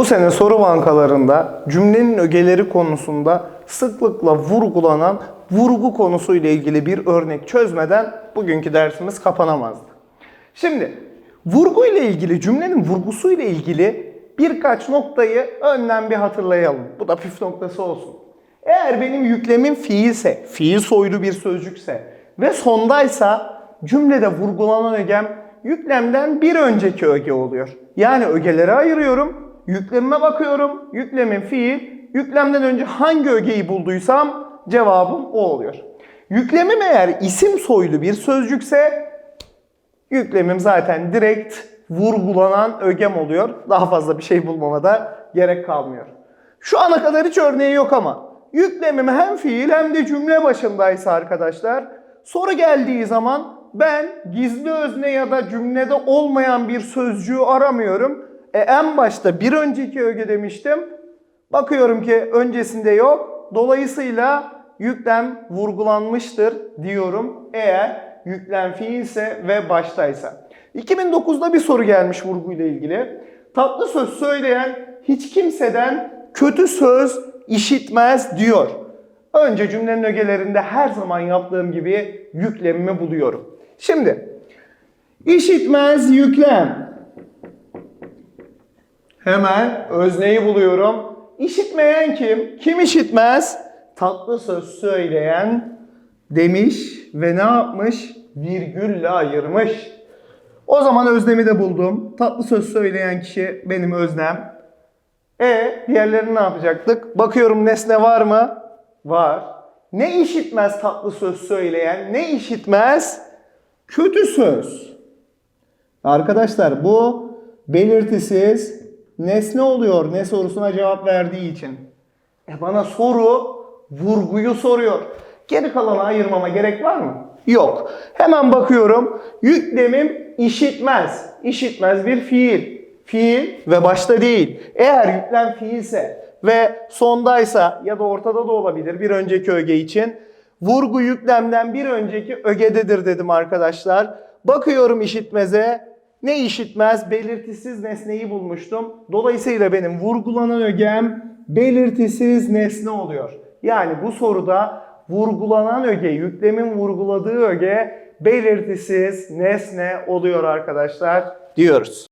Bu sene soru bankalarında cümlenin ögeleri konusunda sıklıkla vurgulanan vurgu konusuyla ilgili bir örnek çözmeden bugünkü dersimiz kapanamazdı. Şimdi vurgu ile ilgili cümlenin vurgusu ile ilgili birkaç noktayı önden bir hatırlayalım. Bu da püf noktası olsun. Eğer benim yüklemim fiilse, fiil soylu bir sözcükse ve sondaysa cümlede vurgulanan ögem yüklemden bir önceki öge oluyor. Yani ögeleri ayırıyorum, yüklemime bakıyorum, yüklemin fiil, yüklemden önce hangi ögeyi bulduysam cevabım o oluyor. Yüklemim eğer isim soylu bir sözcükse yüklemim zaten direkt vurgulanan ögem oluyor. Daha fazla bir şey bulmama da gerek kalmıyor. Şu ana kadar hiç örneği yok ama yüklemim hem fiil hem de cümle başındaysa arkadaşlar soru geldiği zaman ben gizli özne ya da cümlede olmayan bir sözcüğü aramıyorum. E en başta bir önceki öge demiştim. Bakıyorum ki öncesinde yok. Dolayısıyla yüklem vurgulanmıştır diyorum eğer yüklem fiilse ve baştaysa. 2009'da bir soru gelmiş vurguyla ilgili. Tatlı söz söyleyen hiç kimseden kötü söz işitmez diyor. Önce cümlenin ögelerinde her zaman yaptığım gibi yüklemimi buluyorum. Şimdi işitmez yüklem. Hemen özneyi buluyorum. İşitmeyen kim? Kim işitmez? Tatlı söz söyleyen demiş ve ne yapmış? Virgülle ayırmış. O zaman öznemi de buldum. Tatlı söz söyleyen kişi benim öznem. E diğerlerini ne yapacaktık? Bakıyorum nesne var mı? Var. Ne işitmez tatlı söz söyleyen? Ne işitmez? Kötü söz. Arkadaşlar bu belirtisiz nesne oluyor ne sorusuna cevap verdiği için. E bana soru vurguyu soruyor. Geri kalanı ayırmama gerek var mı? Yok. Hemen bakıyorum. Yüklemim işitmez. İşitmez bir fiil. Fiil ve başta değil. Eğer yüklem fiilse ve sondaysa ya da ortada da olabilir bir önceki öge için. Vurgu yüklemden bir önceki ögededir dedim arkadaşlar. Bakıyorum işitmeze. Ne işitmez? Belirtisiz nesneyi bulmuştum. Dolayısıyla benim vurgulanan ögem belirtisiz nesne oluyor. Yani bu soruda vurgulanan öge, yüklemin vurguladığı öge belirtisiz nesne oluyor arkadaşlar diyoruz.